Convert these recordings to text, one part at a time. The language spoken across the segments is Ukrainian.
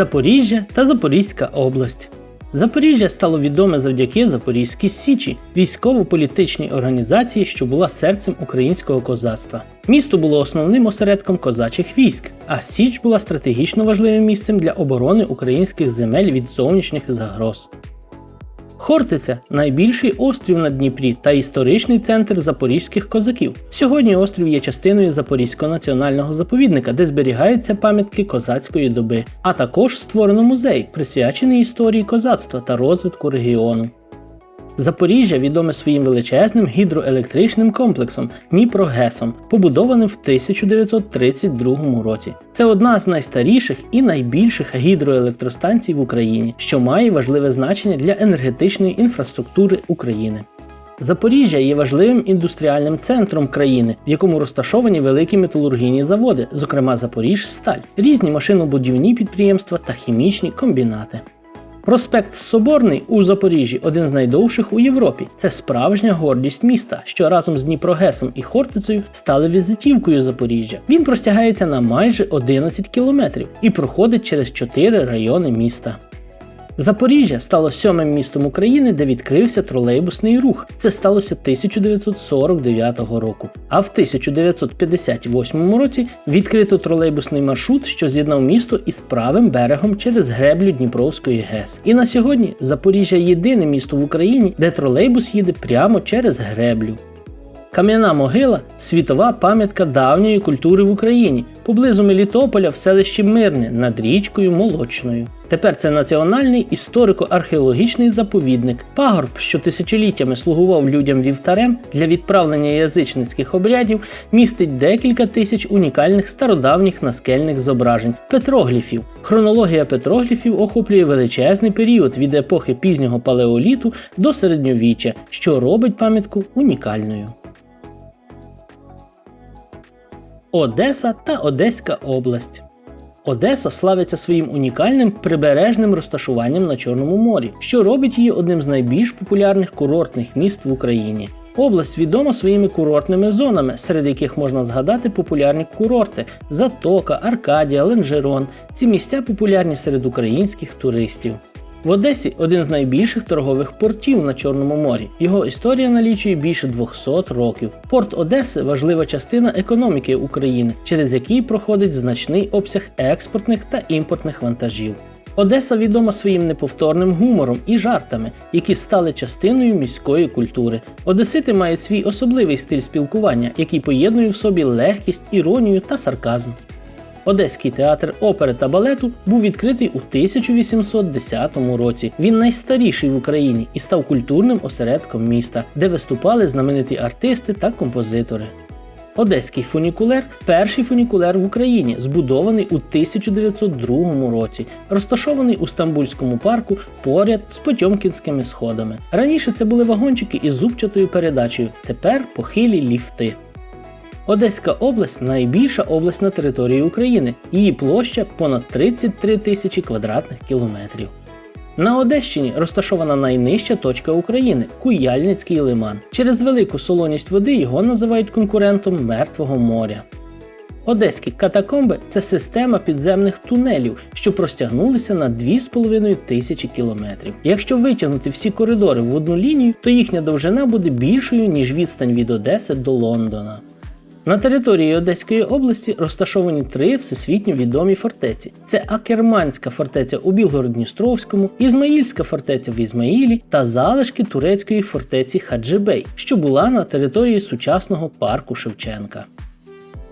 Запоріжжя та Запорізька область. Запоріжжя стало відоме завдяки Запорізькій Січі, військово-політичній організації, що була серцем українського козацтва. Місто було основним осередком козачих військ, а Січ була стратегічно важливим місцем для оборони українських земель від зовнішніх загроз. Хортиця найбільший острів на Дніпрі та історичний центр запорізьких козаків. Сьогодні острів є частиною Запорізького національного заповідника, де зберігаються пам'ятки козацької доби, а також створено музей, присвячений історії козацтва та розвитку регіону. Запоріжжя відоме своїм величезним гідроелектричним комплексом Дніпрогесом, побудованим в 1932 році. Це одна з найстаріших і найбільших гідроелектростанцій в Україні, що має важливе значення для енергетичної інфраструктури України. Запоріжжя є важливим індустріальним центром країни, в якому розташовані великі металургійні заводи, зокрема Запоріжсталь, різні машинобудівні підприємства та хімічні комбінати. Проспект Соборний у Запоріжжі один з найдовших у Європі. Це справжня гордість міста, що разом з Дніпрогесом і Хортицею стали візитівкою Запоріжжя. Він простягається на майже 11 кілометрів і проходить через 4 райони міста. Запоріжжя стало сьомим містом України, де відкрився тролейбусний рух. Це сталося 1949 року. А в 1958 році відкрито тролейбусний маршрут, що з'єднав місто із правим берегом через греблю Дніпровської ГЕС. І на сьогодні Запоріжжя єдине місто в Україні, де тролейбус їде прямо через греблю. Кам'яна могила світова пам'ятка давньої культури в Україні, поблизу Мелітополя в селищі Мирне над річкою Молочною. Тепер це національний історико-археологічний заповідник, пагорб, що тисячоліттями слугував людям вівтарем для відправлення язичницьких обрядів, містить декілька тисяч унікальних стародавніх наскельних зображень петрогліфів. Хронологія петрогліфів охоплює величезний період від епохи пізнього палеоліту до середньовіччя, що робить пам'ятку унікальною. Одеса та Одеська область. Одеса славиться своїм унікальним прибережним розташуванням на Чорному морі, що робить її одним з найбільш популярних курортних міст в Україні. Область відома своїми курортними зонами, серед яких можна згадати популярні курорти Затока, Аркадія, Ленжерон. Ці місця популярні серед українських туристів. В Одесі один з найбільших торгових портів на Чорному морі. Його історія налічує більше 200 років. Порт Одеси важлива частина економіки України, через який проходить значний обсяг експортних та імпортних вантажів. Одеса відома своїм неповторним гумором і жартами, які стали частиною міської культури. Одесити мають свій особливий стиль спілкування, який поєднує в собі легкість, іронію та сарказм. Одеський театр опери та балету був відкритий у 1810 році. Він найстаріший в Україні і став культурним осередком міста, де виступали знамениті артисти та композитори. Одеський фунікулер перший фунікулер в Україні, збудований у 1902 році, розташований у Стамбульському парку поряд з Потьомкінськими сходами. Раніше це були вагончики із зубчатою передачею, тепер похилі ліфти. Одеська область найбільша область на території України. Її площа понад 33 тисячі квадратних кілометрів. На Одещині розташована найнижча точка України Куяльницький лиман. Через велику солоність води його називають конкурентом Мертвого моря. Одеські катакомби це система підземних тунелів, що простягнулися на 2,5 тисячі кілометрів. Якщо витягнути всі коридори в одну лінію, то їхня довжина буде більшою, ніж відстань від Одеси до Лондона. На території Одеської області розташовані три всесвітньо відомі фортеці: це Акерманська фортеця у Білгород-Дністровському, Ізмаїльська фортеця в Ізмаїлі та залишки турецької фортеці Хаджибей, що була на території сучасного парку Шевченка.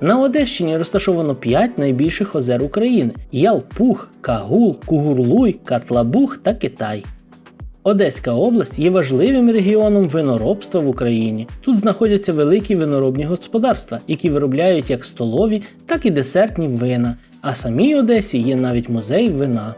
На Одещині розташовано 5 найбільших озер України: Ялпух, Кагул, Кугурлуй, Катлабух та Китай. Одеська область є важливим регіоном виноробства в Україні. Тут знаходяться великі виноробні господарства, які виробляють як столові, так і десертні вина. А самій Одесі є навіть музей вина.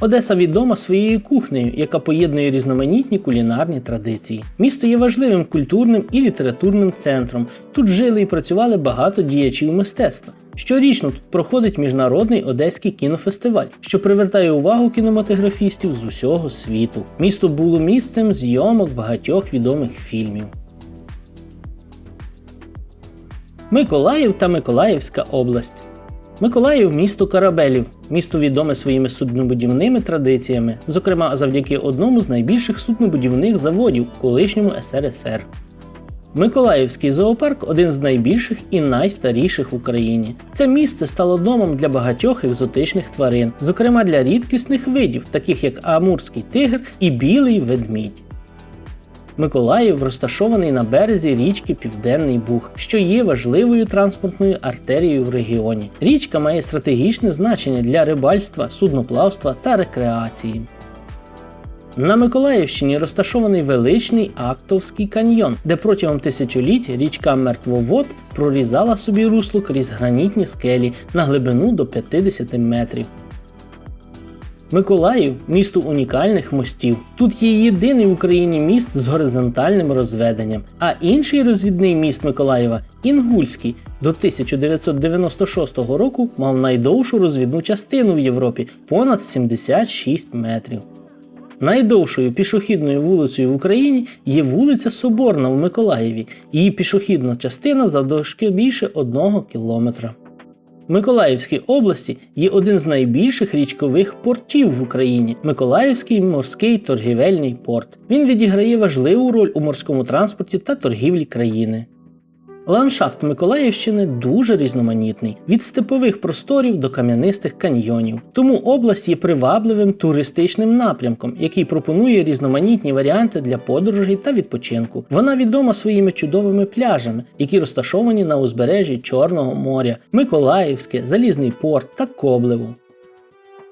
Одеса відома своєю кухнею, яка поєднує різноманітні кулінарні традиції. Місто є важливим культурним і літературним центром. Тут жили і працювали багато діячів мистецтва. Щорічно тут проходить міжнародний одеський кінофестиваль, що привертає увагу кінематографістів з усього світу. Місто було місцем зйомок багатьох відомих фільмів. Миколаїв та Миколаївська область. Миколаїв місто корабелів, місто відоме своїми суднобудівними традиціями, зокрема завдяки одному з найбільших суднобудівних заводів колишньому СРСР. Миколаївський зоопарк один з найбільших і найстаріших в Україні. Це місце стало домом для багатьох екзотичних тварин, зокрема для рідкісних видів, таких як амурський тигр і білий ведмідь. Миколаїв розташований на березі річки Південний Буг, що є важливою транспортною артерією в регіоні. Річка має стратегічне значення для рибальства, судноплавства та рекреації. На Миколаївщині розташований величний Актовський каньйон, де протягом тисячоліть річка Мертвовод прорізала собі русло крізь гранітні скелі на глибину до 50 метрів. Миколаїв місто унікальних мостів. Тут є єдиний в Україні міст з горизонтальним розведенням, а інший розвідний міст Миколаєва Інгульський до 1996 року мав найдовшу розвідну частину в Європі понад 76 метрів. Найдовшою пішохідною вулицею в Україні є вулиця Соборна в Миколаєві. Її пішохідна частина завдовжки більше одного кілометра. Миколаївській області є один з найбільших річкових портів в Україні Миколаївський морський торгівельний порт. Він відіграє важливу роль у морському транспорті та торгівлі країни. Ландшафт Миколаївщини дуже різноманітний від степових просторів до кам'янистих каньйонів. Тому область є привабливим туристичним напрямком, який пропонує різноманітні варіанти для подорожей та відпочинку. Вона відома своїми чудовими пляжами, які розташовані на узбережжі Чорного моря, Миколаївське, Залізний порт та Коблево.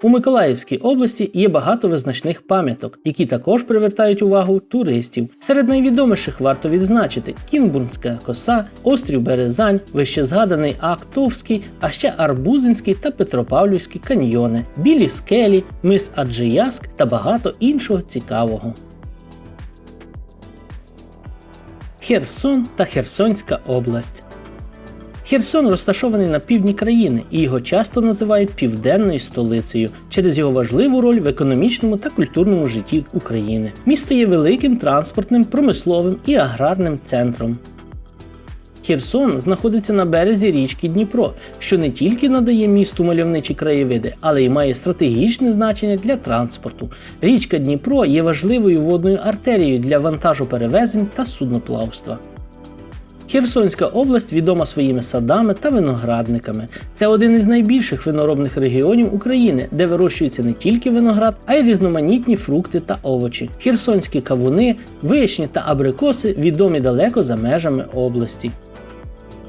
У Миколаївській області є багато визначних пам'яток, які також привертають увагу туристів. Серед найвідоміших варто відзначити Кінбурнська коса, острів Березань, вищезгаданий Актовський, а ще Арбузинський та Петропавлівський каньйони, білі скелі, мис Аджияск та багато іншого цікавого. Херсон та Херсонська область. Херсон розташований на півдні країни і його часто називають південною столицею через його важливу роль в економічному та культурному житті України. Місто є великим транспортним, промисловим і аграрним центром. Херсон знаходиться на березі річки Дніпро, що не тільки надає місту мальовничі краєвиди, але й має стратегічне значення для транспорту. Річка Дніпро є важливою водною артерією для вантажоперевезень та судноплавства. Херсонська область відома своїми садами та виноградниками. Це один із найбільших виноробних регіонів України, де вирощується не тільки виноград, а й різноманітні фрукти та овочі. Херсонські кавуни, вишні та абрикоси відомі далеко за межами області.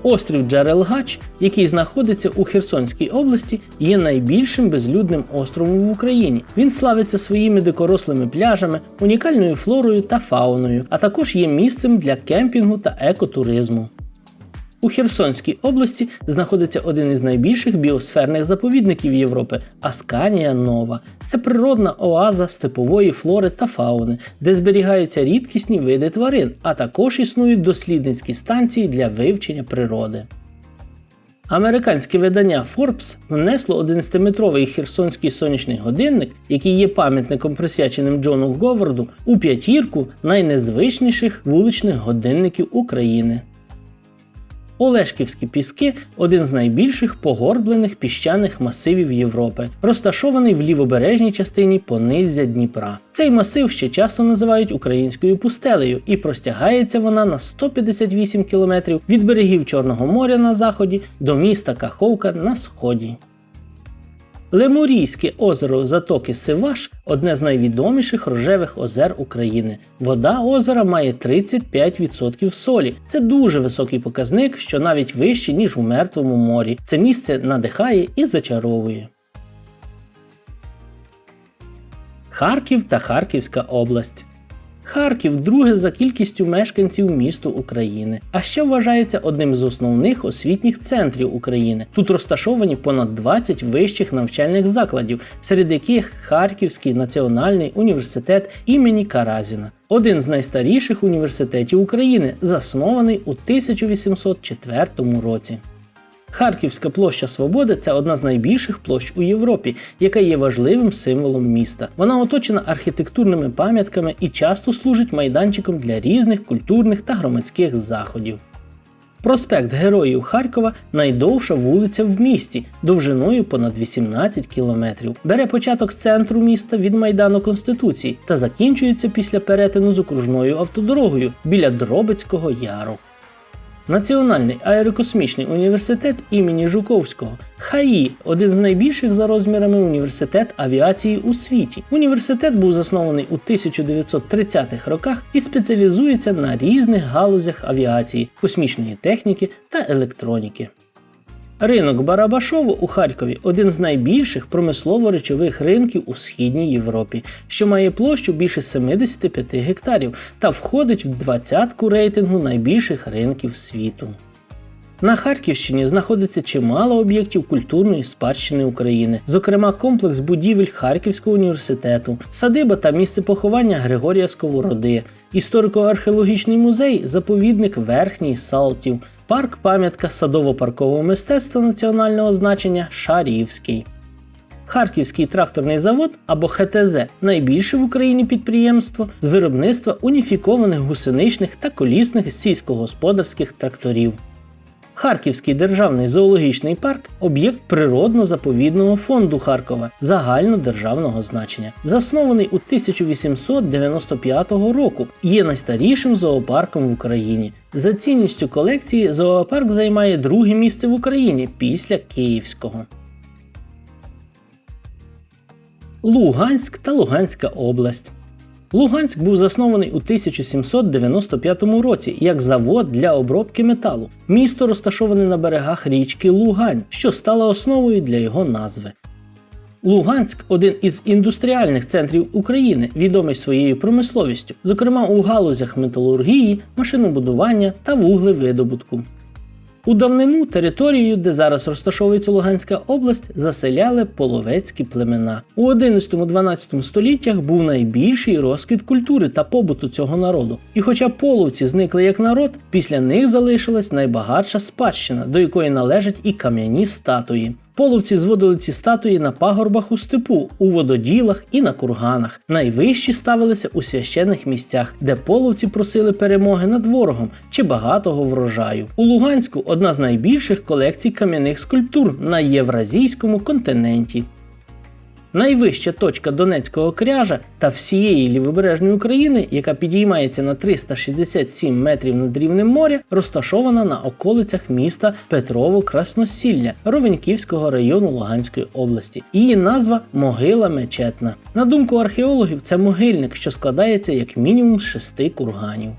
Острів Джерелгач, який знаходиться у Херсонській області, є найбільшим безлюдним островом в Україні. Він славиться своїми дикорослими пляжами, унікальною флорою та фауною, а також є місцем для кемпінгу та екотуризму. У Херсонській області знаходиться один із найбільших біосферних заповідників Європи Асканія Нова. Це природна оаза степової флори та фауни, де зберігаються рідкісні види тварин, а також існують дослідницькі станції для вивчення природи. Американське видання Forbes внесло 11-метровий херсонський сонячний годинник, який є пам'ятником присвяченим Джону Говарду, у п'ятірку найнезвичніших вуличних годинників України. Олешківські піски один з найбільших погорблених піщаних масивів Європи, розташований в лівобережній частині понизя Дніпра. Цей масив ще часто називають українською пустелею, і простягається вона на 158 кілометрів від берегів Чорного моря на заході до міста Каховка на сході. Лемурійське озеро Затоки Сиваш одне з найвідоміших рожевих озер України. Вода озера має 35% солі. Це дуже високий показник, що навіть вищий, ніж у мертвому морі. Це місце надихає і зачаровує. Харків та Харківська область. Харків друге за кількістю мешканців місто України, а ще вважається одним з основних освітніх центрів України. Тут розташовані понад 20 вищих навчальних закладів, серед яких Харківський національний університет імені Каразіна. Один з найстаріших університетів України, заснований у 1804 році. Харківська площа Свободи це одна з найбільших площ у Європі, яка є важливим символом міста. Вона оточена архітектурними пам'ятками і часто служить майданчиком для різних культурних та громадських заходів. Проспект Героїв Харкова найдовша вулиця в місті, довжиною понад 18 кілометрів. Бере початок з центру міста від Майдану Конституції та закінчується після перетину з окружною автодорогою біля Дробицького яру. Національний аерокосмічний університет імені Жуковського ХАІ один з найбільших за розмірами університет авіації у світі. Університет був заснований у 1930-х роках і спеціалізується на різних галузях авіації, космічної техніки та електроніки. Ринок Барабашово у Харкові один з найбільших промислово-речових ринків у східній Європі, що має площу більше 75 гектарів та входить в двадцятку рейтингу найбільших ринків світу. На Харківщині знаходиться чимало об'єктів культурної спадщини України, зокрема комплекс будівель Харківського університету, садиба та місце поховання Григорія Сковороди, історико-археологічний музей, заповідник Верхній Салтів, парк пам'ятка садово-паркового мистецтва національного значення Шарівський. Харківський тракторний завод або ХТЗ найбільше в Україні підприємство з виробництва уніфікованих гусеничних та колісних сільськогосподарських тракторів. Харківський державний зоологічний парк об'єкт природно-заповідного фонду Харкова загальнодержавного значення, заснований у 1895 року, є найстарішим зоопарком в Україні. За цінністю колекції зоопарк займає друге місце в Україні після Київського. Луганськ та Луганська область. Луганськ був заснований у 1795 році як завод для обробки металу. Місто розташоване на берегах річки Лугань, що стала основою для його назви. Луганськ один із індустріальних центрів України, відомий своєю промисловістю, зокрема у галузях металургії, машинобудування та вуглевидобутку. У давнину територію, де зараз розташовується Луганська область, заселяли половецькі племена. У 11-12 століттях був найбільший розквіт культури та побуту цього народу. І хоча половці зникли як народ, після них залишилась найбагатша спадщина, до якої належать і кам'яні статуї. Половці зводили ці статуї на пагорбах у степу, у вододілах і на курганах. Найвищі ставилися у священних місцях, де половці просили перемоги над ворогом чи багатого врожаю. У Луганську одна з найбільших колекцій кам'яних скульптур на євразійському континенті. Найвища точка Донецького кряжа та всієї лівобережної України, яка підіймається на 367 метрів над рівнем моря, розташована на околицях міста Петрово-Красносілля Ровеньківського району Луганської області. Її назва Могила Мечетна. На думку археологів, це могильник, що складається як мінімум з шести курганів.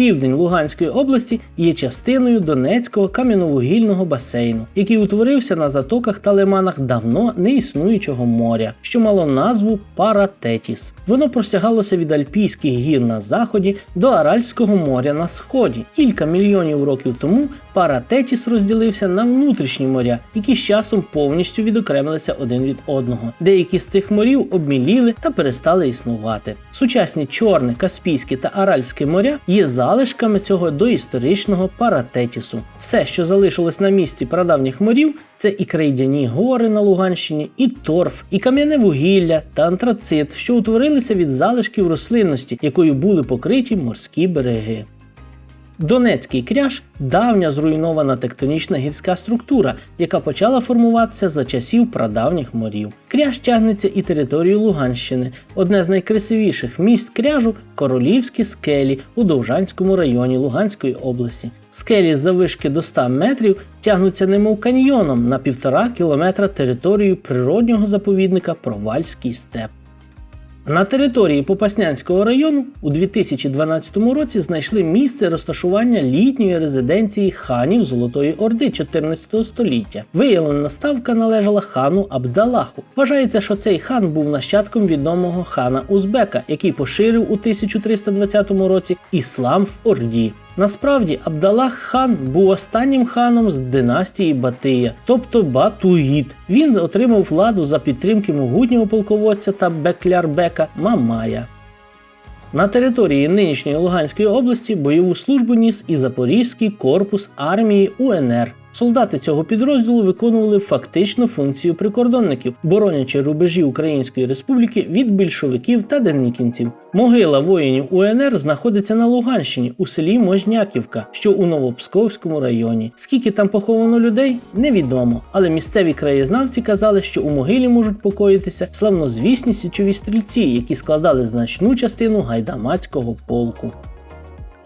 Південь Луганської області є частиною Донецького кам'яновугільного басейну, який утворився на затоках та лиманах давно неіснуючого моря, що мало назву Паратетіс. Воно простягалося від Альпійських гір на заході до Аральського моря на сході. Кілька мільйонів років тому Паратетіс розділився на внутрішні моря, які з часом повністю відокремилися один від одного. Деякі з цих морів обміліли та перестали існувати. Сучасні Чорне, Каспійське та Аральське моря є залишками цього доісторичного паратетісу. Все, що залишилось на місці прадавніх морів, це і крейдяні гори на Луганщині, і торф, і кам'яне вугілля та антрацит, що утворилися від залишків рослинності, якою були покриті морські береги. Донецький кряж давня зруйнована тектонічна гірська структура, яка почала формуватися за часів прадавніх морів. Кряж тягнеться і територію Луганщини. Одне з найкрасивіших місць кряжу королівські скелі у Довжанському районі Луганської області. Скелі з завишки до 100 метрів тягнуться немов каньйоном на півтора кілометра територію природнього заповідника Провальський степ. На території Попаснянського району у 2012 році знайшли місце розташування літньої резиденції ханів Золотої Орди 14 століття. Виявлена ставка належала хану Абдалаху. Вважається, що цей хан був нащадком відомого хана Узбека, який поширив у 1320 році іслам в Орді. Насправді Абдалах хан був останнім ханом з династії Батия, тобто Батуїд. Він отримав владу за підтримки могутнього полководця та Беклярбека Мамая. На території нинішньої Луганської області бойову службу ніс і Запорізький корпус армії УНР. Солдати цього підрозділу виконували фактично функцію прикордонників, боронячи рубежі Української Республіки від більшовиків та деникінців. Могила воїнів УНР знаходиться на Луганщині у селі Можняківка, що у Новопсковському районі. Скільки там поховано людей, невідомо, але місцеві краєзнавці казали, що у могилі можуть покоїтися славнозвісні січові стрільці, які складали значну частину гайдамацького полку.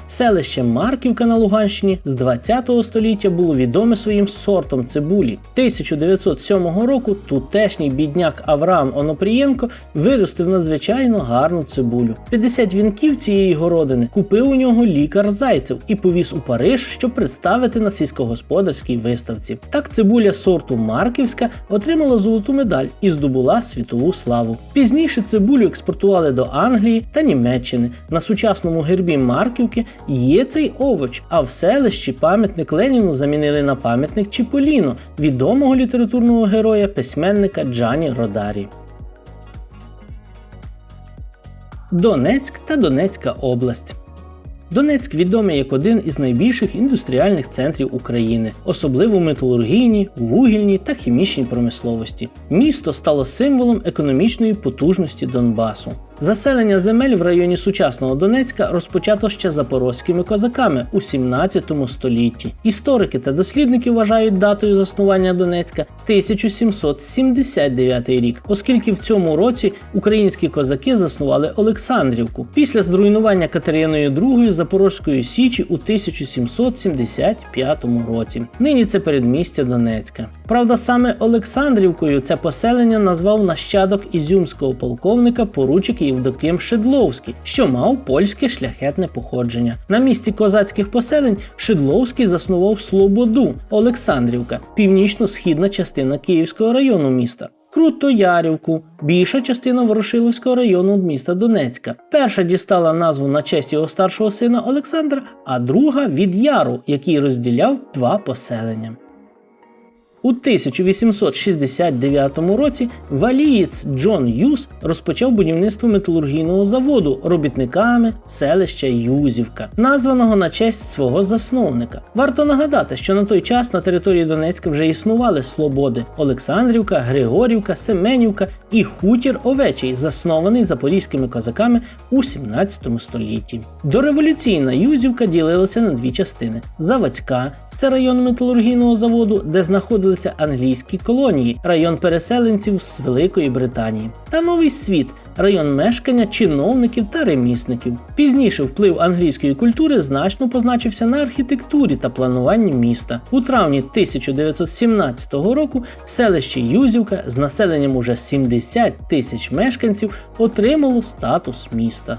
Селище Марківка на Луганщині з 20 століття було відоме своїм сортом цибулі. 1907 року тутешній бідняк Авраам Онопрієнко виростив надзвичайно гарну цибулю. 50 вінків цієї городини купив у нього лікар Зайцев і повіз у Париж, щоб представити на сільськогосподарській виставці. Так цибуля сорту Марківська отримала золоту медаль і здобула світову славу. Пізніше цибулю експортували до Англії та Німеччини. На сучасному гербі Марківки є цей овоч, а в селищі пам'ятник Леніну замінили на пам'ятник Чіполіно, відомого літературного героя письменника Джані Родарі. Донецьк та Донецька область. Донецьк відомий як один із найбільших індустріальних центрів України, особливо в металургійній, вугільній та хімічній промисловості. Місто стало символом економічної потужності Донбасу. Заселення земель в районі сучасного Донецька розпочато ще запорозькими козаками у 17 столітті. Історики та дослідники вважають датою заснування Донецька 1779 рік, оскільки в цьому році українські козаки заснували Олександрівку після зруйнування Катериною II Запорозької Січі у 1775 році. Нині це передмістя Донецька. Правда, саме Олександрівкою це поселення назвав нащадок ізюмського полковника поручик Євдоким Шедловський, що мав польське шляхетне походження. На місці козацьких поселень Шедловський заснував Слободу, Олександрівка, північно-східна частина Київського району міста. Крутоярівку, більша частина Ворошиловського району міста Донецька. Перша дістала назву на честь його старшого сина Олександра, а друга від Яру, який розділяв два поселення. У 1869 році валієць Джон Юз розпочав будівництво металургійного заводу робітниками селища Юзівка, названого на честь свого засновника. Варто нагадати, що на той час на території Донецька вже існували Слободи Олександрівка, Григорівка, Семенівка і хутір Овечий, заснований запорізькими козаками у 17 столітті. Дореволюційна Юзівка ділилася на дві частини: Заводська. Це район металургійного заводу, де знаходилися англійські колонії, район переселенців з Великої Британії, та Новий Світ, район мешкання чиновників та ремісників. Пізніше вплив англійської культури значно позначився на архітектурі та плануванні міста. У травні 1917 року селище Юзівка з населенням уже 70 тисяч мешканців отримало статус міста.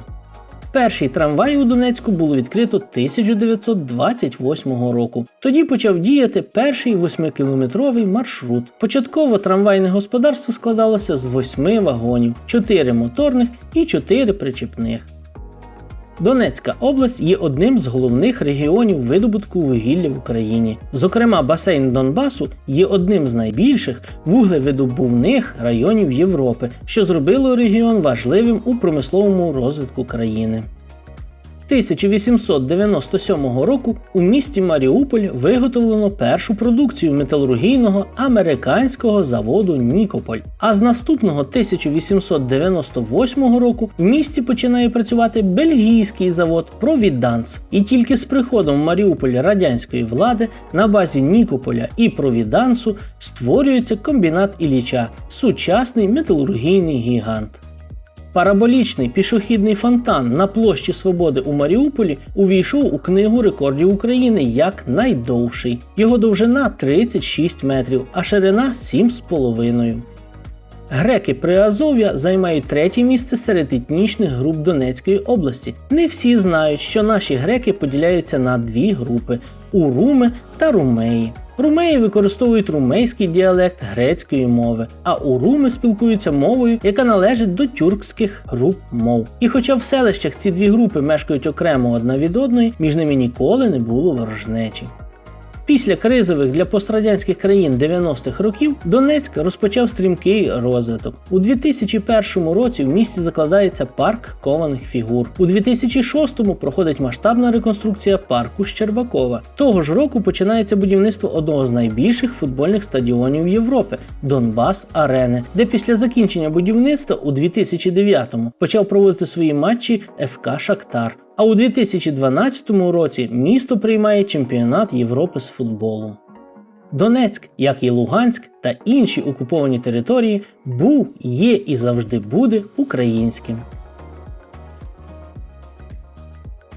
Перший трамвай у Донецьку було відкрито 1928 року. Тоді почав діяти перший восьмикілометровий маршрут. Початково трамвайне господарство складалося з восьми вагонів, чотири моторних і чотири причепних. Донецька область є одним з головних регіонів видобутку вугілля в Україні. Зокрема, басейн Донбасу є одним з найбільших вуглевидобувних районів Європи, що зробило регіон важливим у промисловому розвитку країни. 1897 року у місті Маріуполь виготовлено першу продукцію металургійного американського заводу Нікополь. А з наступного 1898 року в місті починає працювати бельгійський завод Провіданс. І тільки з приходом в Маріуполь радянської влади на базі Нікополя і Провідансу створюється комбінат Ілліча – сучасний металургійний гігант. Параболічний пішохідний фонтан на площі Свободи у Маріуполі увійшов у книгу рекордів України як найдовший. Його довжина 36 метрів, а ширина 7,5. Греки Приазов'я займають третє місце серед етнічних груп Донецької області. Не всі знають, що наші греки поділяються на дві групи уруми та румеї. Румеї використовують румейський діалект грецької мови, а у руми спілкуються мовою, яка належить до тюркських груп мов. І хоча в селищах ці дві групи мешкають окремо одна від одної, між ними ніколи не було ворожнечі. Після кризових для пострадянських країн 90-х років Донецьк розпочав стрімкий розвиток. У 2001 році в місті закладається парк кованих фігур. У 2006-му проходить масштабна реконструкція парку Щербакова. Того ж року починається будівництво одного з найбільших футбольних стадіонів Європи Донбас Арени, де після закінчення будівництва у 2009-му почав проводити свої матчі ФК Шахтар. А у 2012 році місто приймає чемпіонат Європи з футболу. Донецьк, як і Луганськ та інші окуповані території, був, є і завжди буде українським.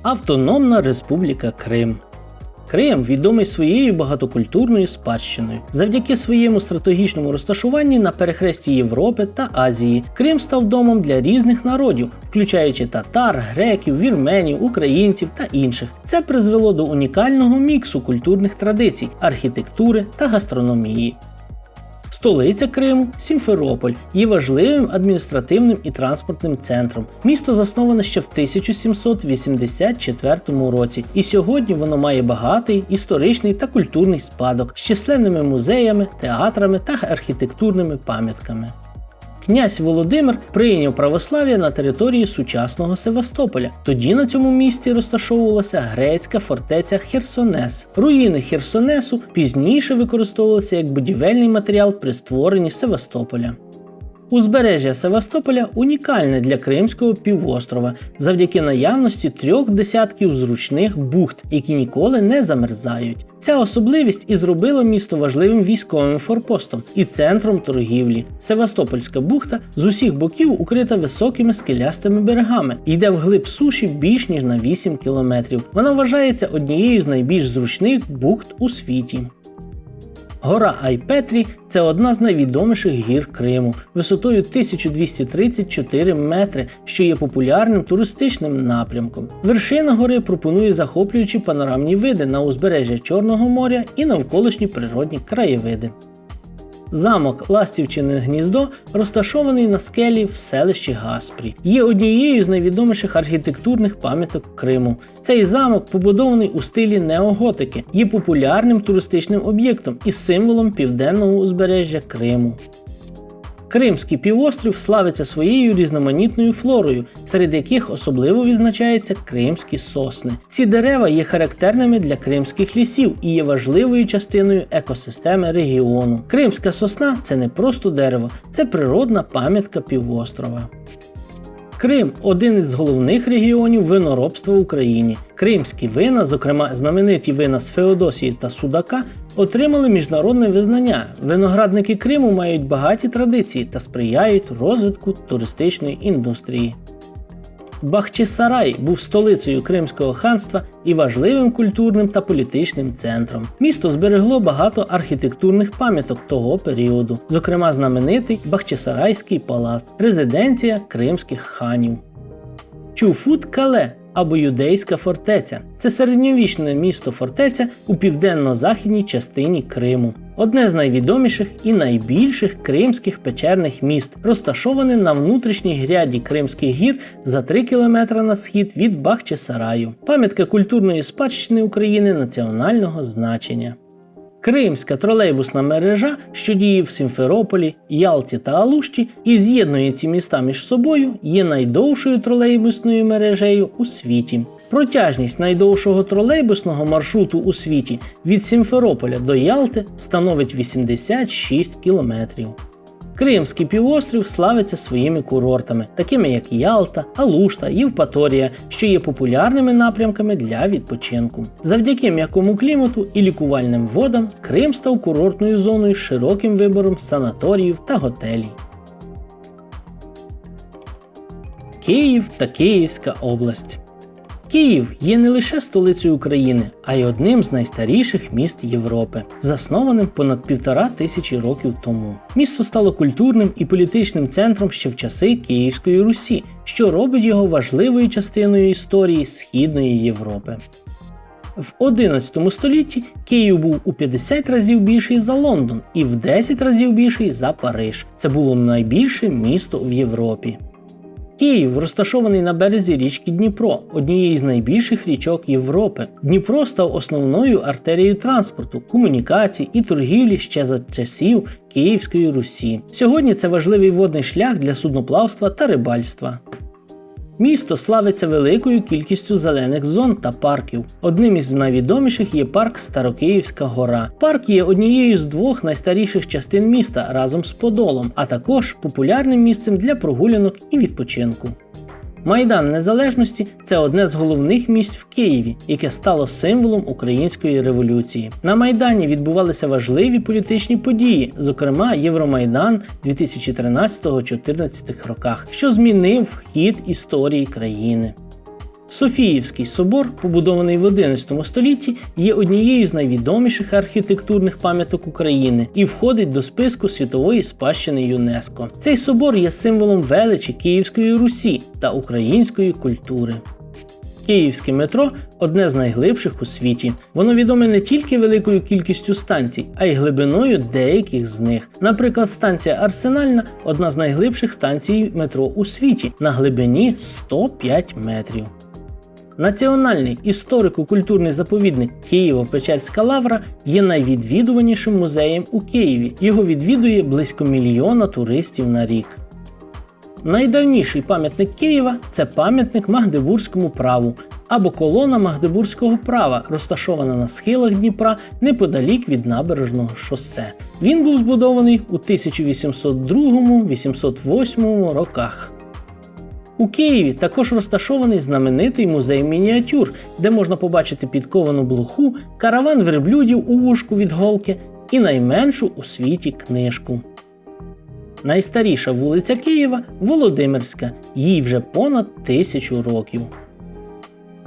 Автономна Республіка Крим Крим відомий своєю багатокультурною спадщиною. Завдяки своєму стратегічному розташуванні на перехресті Європи та Азії Крим став домом для різних народів, включаючи татар, греків, вірменів, українців та інших. Це призвело до унікального міксу культурних традицій, архітектури та гастрономії. Столиця Криму Сімферополь є важливим адміністративним і транспортним центром. Місто засноване ще в 1784 році, і сьогодні воно має багатий історичний та культурний спадок з численними музеями, театрами та архітектурними пам'ятками. Князь Володимир прийняв православ'я на території сучасного Севастополя. Тоді на цьому місці розташовувалася грецька фортеця Херсонес. Руїни Херсонесу пізніше використовувалися як будівельний матеріал при створенні Севастополя. Узбережжя Севастополя унікальне для Кримського півострова завдяки наявності трьох десятків зручних бухт, які ніколи не замерзають. Ця особливість і зробила місто важливим військовим форпостом і центром торгівлі. Севастопольська бухта з усіх боків укрита високими скелястими берегами і йде вглиб суші більш ніж на 8 кілометрів. Вона вважається однією з найбільш зручних бухт у світі. Гора Айпетрі це одна з найвідоміших гір Криму висотою 1234 метри, що є популярним туристичним напрямком. Вершина гори пропонує захоплюючі панорамні види на узбережжя Чорного моря і навколишні природні краєвиди. Замок Ластівчине гніздо розташований на скелі в селищі Гаспрі. Є однією з найвідоміших архітектурних пам'яток Криму. Цей замок, побудований у стилі неоготики, є популярним туристичним об'єктом і символом південного узбережжя Криму. Кримський півострів славиться своєю різноманітною флорою, серед яких особливо відзначаються кримські сосни. Ці дерева є характерними для кримських лісів і є важливою частиною екосистеми регіону. Кримська сосна це не просто дерево, це природна пам'ятка півострова. Крим один із головних регіонів виноробства в Україні. Кримські вина, зокрема знамениті вина з Феодосії та Судака, отримали міжнародне визнання. Виноградники Криму мають багаті традиції та сприяють розвитку туристичної індустрії. Бахчисарай був столицею Кримського ханства і важливим культурним та політичним центром. Місто зберегло багато архітектурних пам'яток того періоду, зокрема знаменитий Бахчисарайський палац, резиденція кримських ханів. Чуфут Кале або Юдейська фортеця це середньовічне місто фортеця у південно-західній частині Криму. Одне з найвідоміших і найбільших кримських печерних міст, розташоване на внутрішній гряді Кримських гір за 3 кілометри на схід від Бахчисараю, пам'ятка культурної спадщини України національного значення. Кримська тролейбусна мережа, що діє в Сімферополі, Ялті та Алушті і з'єднує ці міста між собою, є найдовшою тролейбусною мережею у світі. Протяжність найдовшого тролейбусного маршруту у світі від Сімферополя до Ялти становить 86 кілометрів. Кримський півострів славиться своїми курортами, такими як Ялта, Алушта, Євпаторія, що є популярними напрямками для відпочинку. Завдяки м'якому клімату і лікувальним водам Крим став курортною зоною з широким вибором санаторіїв та готелів. Київ та Київська область. Київ є не лише столицею України, а й одним з найстаріших міст Європи, заснованим понад півтора тисячі років тому. Місто стало культурним і політичним центром ще в часи Київської Русі, що робить його важливою частиною історії Східної Європи. В 11 столітті Київ був у 50 разів більший за Лондон і в 10 разів більший за Париж. Це було найбільше місто в Європі. Київ розташований на березі річки Дніпро, однієї з найбільших річок Європи. Дніпро став основною артерією транспорту, комунікацій і торгівлі ще за часів Київської Русі. Сьогодні це важливий водний шлях для судноплавства та рибальства. Місто славиться великою кількістю зелених зон та парків. Одним із найвідоміших є парк Старокиївська гора. Парк є однією з двох найстаріших частин міста разом з Подолом, а також популярним місцем для прогулянок і відпочинку. Майдан Незалежності це одне з головних місць в Києві, яке стало символом української революції. На Майдані відбувалися важливі політичні події, зокрема Євромайдан 2013-2014 роках, що змінив хід історії країни. Софіївський собор, побудований в 11 столітті, є однією з найвідоміших архітектурних пам'яток України і входить до списку світової спадщини ЮНЕСКО. Цей собор є символом величі Київської Русі та української культури. Київське метро одне з найглибших у світі. Воно відоме не тільки великою кількістю станцій, а й глибиною деяких з них. Наприклад, станція Арсенальна одна з найглибших станцій метро у світі на глибині 105 метрів. Національний історико-культурний заповідник Києво-Печерська лавра є найвідвідуванішим музеєм у Києві. Його відвідує близько мільйона туристів на рік. Найдавніший пам'ятник Києва це пам'ятник Магдебурзькому праву або колона Магдебурзького права, розташована на схилах Дніпра неподалік від набережного шосе. Він був збудований у 1802-808 роках. У Києві також розташований знаменитий музей мініатюр, де можна побачити підковану блоху, караван верблюдів у вушку від голки і найменшу у світі книжку. Найстаріша вулиця Києва Володимирська, їй вже понад тисячу років.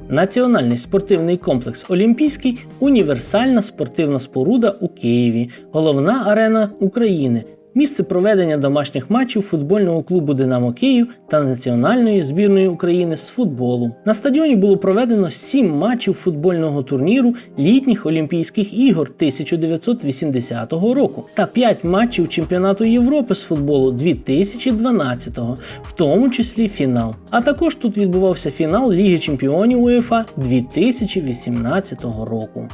Національний спортивний комплекс Олімпійський універсальна спортивна споруда у Києві, головна арена України, місце проведення домашніх матчів футбольного клубу Динамо Київ та національної збірної України з футболу. На стадіоні було проведено сім матчів футбольного турніру літніх Олімпійських ігор 1980 року та 5 матчів чемпіонату Європи з футболу 2012, в тому числі фінал. А також тут відбувався фінал Ліги Чемпіонів УЄФА 2018 року.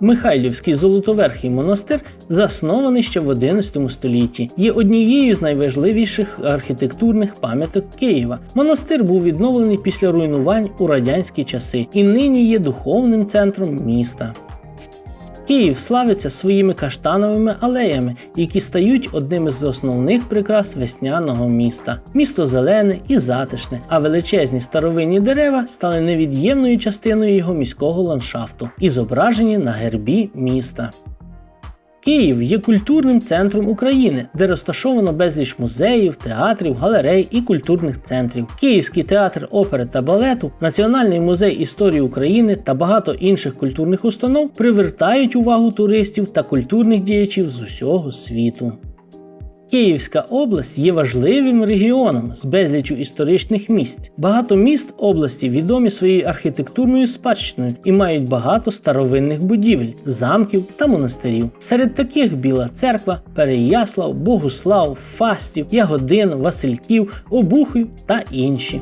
Михайлівський золотоверхий монастир, заснований ще в 11 столітті, є однією з найважливіших архітектурних пам'яток Києва. Монастир був відновлений після руйнувань у радянські часи і нині є духовним центром міста. Київ славиться своїми каштановими алеями, які стають одним з основних прикрас весняного міста. Місто зелене і затишне, а величезні старовинні дерева стали невід'ємною частиною його міського ландшафту і зображені на гербі міста. Київ є культурним центром України, де розташовано безліч музеїв, театрів, галерей і культурних центрів. Київський театр опери та балету, Національний музей історії України та багато інших культурних установ привертають увагу туристів та культурних діячів з усього світу. Київська область є важливим регіоном з безлічю історичних місць. Багато міст області відомі своєю архітектурною спадщиною і мають багато старовинних будівель, замків та монастирів. Серед таких Біла Церква, Переяслав, Богуслав, Фастів, Ягодин, Васильків, Обухів та інші.